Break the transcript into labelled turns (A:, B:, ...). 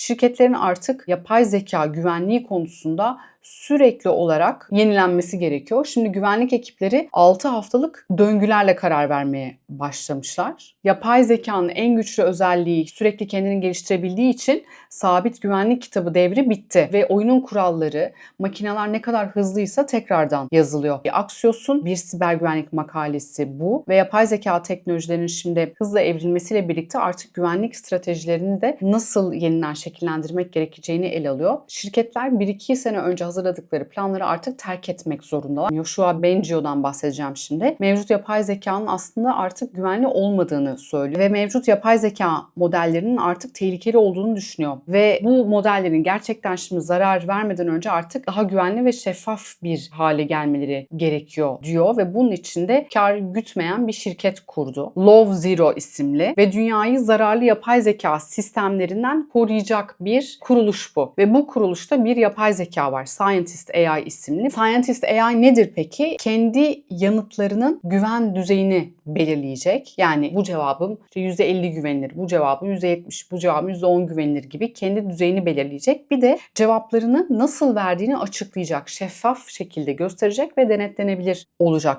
A: şirketlerin artık yapay zeka güvenliği konusunda sürekli olarak yenilenmesi gerekiyor. Şimdi güvenlik ekipleri 6 haftalık döngülerle karar vermeye başlamışlar. Yapay zekanın en güçlü özelliği sürekli kendini geliştirebildiği için sabit güvenlik kitabı devri bitti ve oyunun kuralları, makineler ne kadar hızlıysa tekrardan yazılıyor. Axios'un bir siber güvenlik makalesi bu ve yapay zeka teknolojilerinin şimdi hızla evrilmesiyle birlikte artık güvenlik stratejilerini de nasıl yeniden şekillendirmek gerekeceğini ele alıyor. Şirketler 1-2 sene önce hazırladıkları planları artık terk etmek zorundalar. Joshua Bengio'dan bahsedeceğim şimdi. Mevcut yapay zekanın aslında artık güvenli olmadığını söylüyor ve mevcut yapay zeka modellerinin artık tehlikeli olduğunu düşünüyor. Ve bu modellerin gerçekten şimdi zarar vermeden önce artık daha güvenli ve şeffaf bir hale gelmeleri gerekiyor diyor ve bunun için de kar gütmeyen bir şirket kurdu. Love Zero isimli ve dünyayı zararlı yapay zeka sistemlerinden koruyacak bir kuruluş bu. Ve bu kuruluşta bir yapay zeka var. Scientist AI isimli. Scientist AI nedir peki? Kendi yanıtlarının güven düzeyini belirleyecek. Yani bu cevabım işte %50 güvenilir, bu cevabım %70, bu cevabım %10 güvenilir gibi kendi düzeyini belirleyecek. Bir de cevaplarını nasıl verdiğini açıklayacak, şeffaf şekilde gösterecek ve denetlenebilir olacak